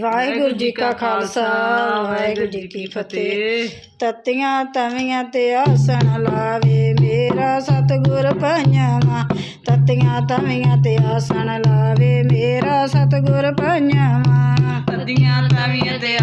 ਵਾਹਿਗੁਰੂ ਜੀ ਕਾ ਖਾਲਸਾ, ਵਾਹਿਗੁਰੂ ਜੀ ਕੀ ਫਤਿਹ। ਤਤੀਆਂ ਤਵੀਆਂ ਤੇ ਆਸਣ ਲਾਵੇ, ਮੇਰਾ ਸਤਿਗੁਰ ਪੰਜਵਾ। ਤਤੀਆਂ ਤਵੀਆਂ ਤੇ ਆਸਣ ਲਾਵੇ, ਮੇਰਾ ਸਤਿਗੁਰ ਪੰਜਵਾ। ਤਦੀਆਂ ਤਵੀਆਂ ਤੇ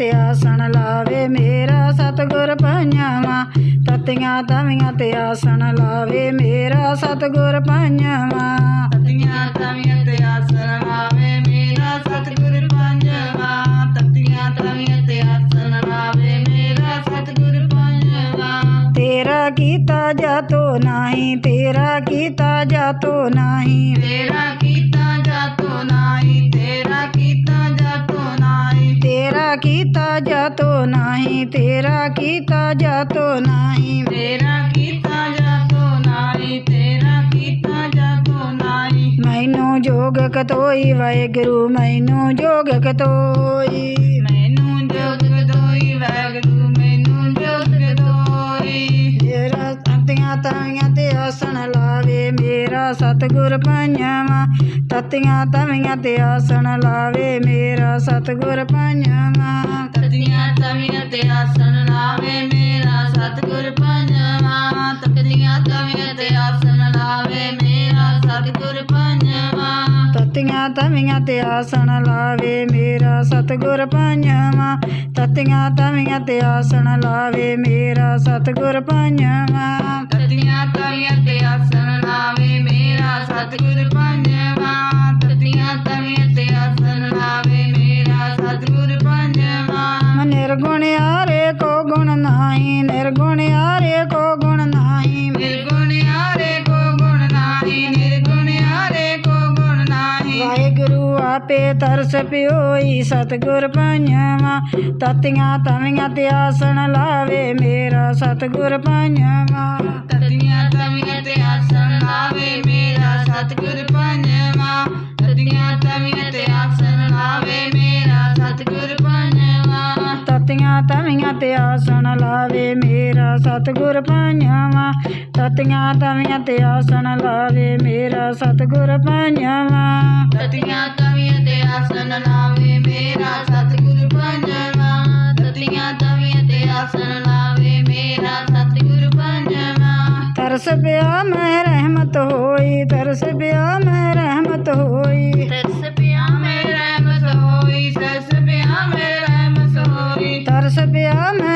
ਤੇ ਆਸਣ ਲਾਵੇ ਮੇਰਾ ਸਤਿਗੁਰ ਪੰਜਵਾ ਤਤੀਆਂ ਤਵੀਆਂ ਤੇ ਆਸਣ ਲਾਵੇ ਮੇਰਾ ਸਤਿਗੁਰ ਪੰਜਵਾ ਤਦੀਆਂ ਤਵੀਆਂ ਤੇ ਆਸਣ ਲਾਵੇ ਮੇਰਾ ਸਤਿਗੁਰ ਪੰਜਵਾ ਤਦੀਆਂ ਤਵੀਆਂ ਤੇ ਆਸਣ ਲਾਵੇ ਮੇਰਾ ਸਤਿਗੁਰ ਪੰਜਵਾ ਤੇਰਾ ਕੀਤਾ ਜਾਤੋ ਨਹੀਂ ਤੇਰਾ ਕੀਤਾ ਜਾਤੋ ਨਹੀਂ। ਤੇਰਾ ਕੀਤਾ ਜਾਤੋ ਨਾਹੀ ਤੇਰਾ ਕੀਤਾ ਜਾਤੋ ਨਾਹੀ। ਤੇਰਾ ਕੀਤਾ ਜਾਤੋ ਨਹੀਂ ਤੇਰਾ ਕੀਤਾ ਜਾਤੋ ਨਹੀਂ। ਤੇਰਾ ਕੀਤਾ ਜਾਤੋ ਨਾਹੀ ਤੇਰਾ ਕੀਤਾ ਜਾਤੋ ਨਾਹੀ। ਮੈਨੂੰ ਜੋਗ ਕਤੋਈ ਵਾਹਿਗੁਰੂ ਮੈਨੂੰ ਜੋਗ ਕਤੋਈ। ਮੈਨੂੰ ਜੋਗ ਦੋਈ ਵੈਗਰੂ ਮੈਨੂੰ ਜੋਗ ਮੇਰਾ ਤਤੀਆਂ ਤਵੀਆਂ ਤੇ ਆਸਣ ਲਾਵੇ ਮੇਰਾ ਸਤਿਗੁਰ ਪੰਜਵਾ ਤਤੀਆਂ ਤਵੀਆਂ ਤੇ ਆਸਣ ਲਾਵੇ ਮੇਰਾ ਸਤਿਗੁਰ ਪੰਜਵਾ। ਤਦੀਆਂ ਤਵੀਆਂ ਤੇ ਆਸਣ ਲਾਵੇ ਮੇਰਾ ਸਤਿਗੁਰ ਪੰਜਵਾ। ਤਦੀਆਂ ਤਵੀਆਂ ਤੇ ਆਸਣ ਲਾਵੇ ਮੇਰਾ ਸਤਿਗੁਰ ਪੰਜਵਾ। ਤਤੀਆਂ ਤਵੀਆਂ ਤੇ ਆਸਣ ਲਾਵੇ ਮੇਰਾ ਸਤਿਗੁਰ ਪੰਜਵਾ। ਤਤੀਆਂ ਤਵੀਆਂ ਤੇ ਆਸਣ ਲਾਵੇ ਮੇਰਾ ਸਤਿਗੁਰ ਪੰਜਵਾ। ਨਿਰਗੁਣ ਆਰੇ ਕੋ ਗੁਣ ਨਾਹੀ ਨਿਰਗੁਣ ਆਰੇ ਕੋ ਗੁਣ ਨਾਹੀ। ਨਿਰਗੁਣ ਆਰੇ ਕੋ ਗੁਣ ਨਾਹੀ ਨਿਰਗੁਣ ਆਰੇ ਕੋ ਗੁਣ ਨਾਹੀ। ਵਾਹਿਗੁਰੂ ਆਪੇ ਤਰਸ ਪਿਓਈ ਸਤਿਗੁਰ ਪੰਜਵਾ। ਤਤੀਆਂ ਤਵੀਆਂ ਤੇ ਆਸਣ ਲਾਵੇ ਮੇਰਾ ਸਤਿਗੁਰ ਪੰਜਵਾ। ਤਦੀਆਂ ਤਵੀਆਂ ਤੇ ਆਸਣ ਲਾਵੇ ਮੇਰਾ ਸਤਿਗੁਰ ਪੰਜਵਾ। ਤਤੀਆਂ ਤਵੀਆਂ ਤੇ ਆਸਣ ਲਾਵੇ ਮੇਰਾ ਸਤਿਗੁਰ ਪੰਜਵਾ ਤਤੀਆਂ ਤਵੀਆਂ ਤੇ ਆਸਣ ਲਾਵੇ ਮੇਰਾ ਸਤਿਗੁਰ ਪੰਜਵਾ ਤਦੀਆਂ ਤਵੀਆਂ ਤੇ ਆਸਣ ਲਾਵੇ ਮੇਰਾ ਸਤਿਗੁਰ ਪੰਜਵਾ ਤਦੀਆਂ ਤਵੀਆਂ ਤੇ ਆਸਣ ਲਾਵੇ ਮੇਰਾ ਸਤਿਗੁਰ ਪੰਜਵਾ ਤਰਸ ਪਿਆ ਮੈਂ ਰਹਿਮਤ ਹੋਈ ਤਰਸ ਪਿਆ ਮੈਂ ਰਹਿਮਤ ਹੋਈ। ਤਰਸ ਪਿਆ ਮੈਂ ਹੋਈ